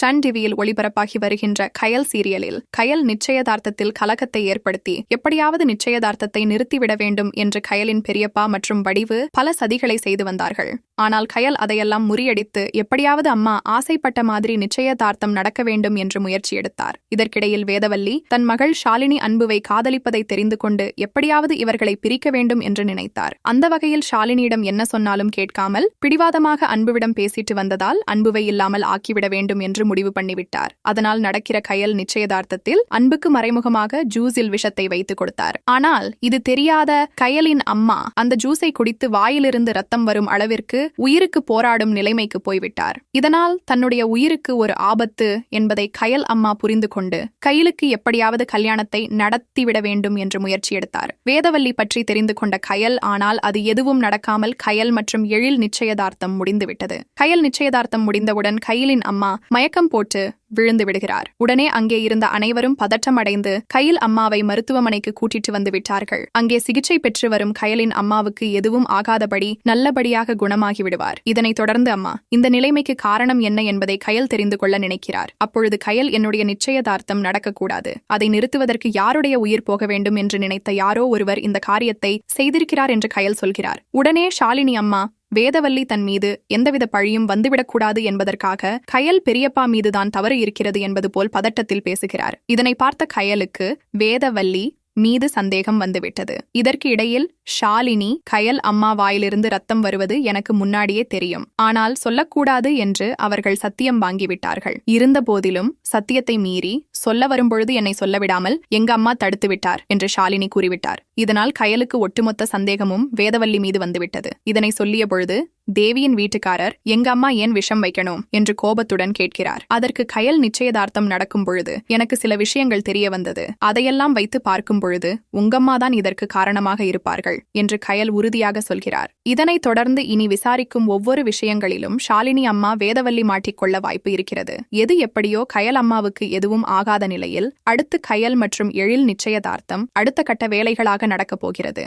Sun டிவியில் ஒளிபரப்பாகி வருகின்ற கயல் சீரியலில் கயல் நிச்சயதார்த்தத்தில் கலக்கத்தை ஏற்படுத்தி எப்படியாவது நிச்சயதார்த்தத்தை நிறுத்திவிட வேண்டும் என்று கயலின் பெரியப்பா மற்றும் வடிவு பல சதிகளை செய்து வந்தார்கள். ஆனால் கயல் அதையெல்லாம் முறியடித்து எப்படியாவது அம்மா ஆசைப்பட்ட மாதிரி நிச்சயதார்த்தம் நடக்க வேண்டும் என்று முயற்சி எடுத்தார். இதற்கிடையில் வேதவல்லி தன் மகள் ஷாலினி அன்புவை காதலிப்பதை தெரிந்து கொண்டு எப்படியாவது இவர்களை பிரிக்க வேண்டும் என்று நினைத்தார். அந்த வகையில் ஷாலினியிடம் என்ன சொன்னாலும் கேட்காமல் பிடிவாதமாக அன்புவிடம் பேசிட்டு வந்ததால் அன்புவை இல்லாமல் ஆக்கிவிட வேண்டும் என்று முடிவு பண்ணிவிட்டார். அதனால் நடக்கிற கயல் நிச்சயதார்த்தத்தில் அன்புக்கு மறைமுகமாக ஜூஸில் விஷத்தை வைத்துக் கொடுத்தார். ஆனால் இது தெரியாத கயலின் அம்மா அந்த ஜூஸை குடித்து வாயிலிருந்து ரத்தம் வரும் அளவிற்கு உயிருக்கு போராடும் நிலைமைக்கு போய்விட்டார். இதனால் தன்னுடைய உயிருக்கு ஒரு ஆபத்து என்பதை கயல் அம்மா புரிந்து கொண்டு கையிலுக்கு எப்படியாவது கல்யாணத்தை நடத்திவிட வேண்டும் என்று முயற்சி எடுத்தார். வேதவல்லி பற்றி தெரிந்து கொண்ட கயல் ஆனால் அது எதுவும் நடக்காமல் கயல் மற்றும் எழில் நிச்சயதார்த்தம் முடிந்துவிட்டது. கயல் நிச்சயதார்த்தம் முடிந்தவுடன் கையிலின் அம்மா மயக்க மயக்கம் போட்டு விழுந்து விடுகிறார். உடனே அங்கே இருந்த அனைவரும் பதற்றமடைந்து கையில் அம்மாவை மருத்துவமனைக்கு கூட்டிட்டு வந்து விட்டார்கள். அங்கே சிகிச்சை பெற்று வரும் கயலின் அம்மாவுக்கு எதுவும் ஆகாதபடி நல்லபடியாக குணமாகி விடுவார். இதனைத் தொடர்ந்து அம்மா இந்த நிலைமைக்கு காரணம் என்ன என்பதை கயல் தெரிந்து கொள்ள நினைக்கிறார். அப்பொழுது கயல் என்னுடைய நிச்சயதார்த்தம் நடக்கக்கூடாது. அதை நிறுத்துவதற்கு யாருடைய உயிர் போக வேண்டும் என்று நினைத்த யாரோ ஒருவர் இந்த காரியத்தை செய்திருக்கிறார் என்று கயல் சொல்கிறார். உடனே ஷாலினி அம்மா வேதவல்லி தன் மீது எந்தவித பழியும் வந்துவிடக்கூடாது என்பதற்காக கயல் பெரியப்பா மீதுதான் தவறு இருக்கிறது என்பது போல் பதட்டத்தில் பேசுகிறார். இதனை பார்த்த கயலுக்கு வேதவல்லி மீது சந்தேகம் வந்துவிட்டது. இதற்கு இடையில் ஷாலினி கயல் அம்மா வாயிலிருந்து ரத்தம் வருவது எனக்கு முன்னாடியே தெரியும். ஆனால் சொல்லக்கூடாது என்று அவர்கள் சத்தியம் வாங்கிவிட்டார்கள். இருந்த போதிலும் சத்தியத்தை மீறி சொல்ல வரும்பொழுது என்னை சொல்லவிடாமல் எங்க அம்மா தடுத்து விட்டார் என்று ஷாலினி கூறிவிட்டார். இதனால் கயலுக்கு ஒட்டுமொத்த சந்தேகமும் வேதவல்லி மீது வந்துவிட்டது. இதனை சொல்லிய பொழுது தேவியின் வீட்டுக்காரர் எங்க அம்மா ஏன் விஷம் வைக்கணும்? என்று கோபத்துடன் கேட்கிறார். அதற்கு கயல் நிச்சயதார்த்தம் நடக்கும் பொழுது எனக்கு சில விஷயங்கள் தெரிய வந்தது. அதையெல்லாம் வைத்து பார்க்கும் பொழுது உங்கம்மா தான் இதற்கு காரணமாக இருப்பார்கள் என்று கயல் உறுதியாக சொல்கிறார். இதனைத் தொடர்ந்து இனி விசாரிக்கும் ஒவ்வொரு விஷயங்களிலும் ஷாலினி அம்மா வேதவல்லி மாட்டிக்கொள்ள வாய்ப்பு இருக்கிறது. எது எப்படியோ கயல் அம்மாவுக்கு எதுவும் ஆகாத நிலையில் அடுத்து கயல் மற்றும் எழில் நிச்சயதார்த்தம் அடுத்த கட்ட வேலைகளாக நடக்கப் போகிறது.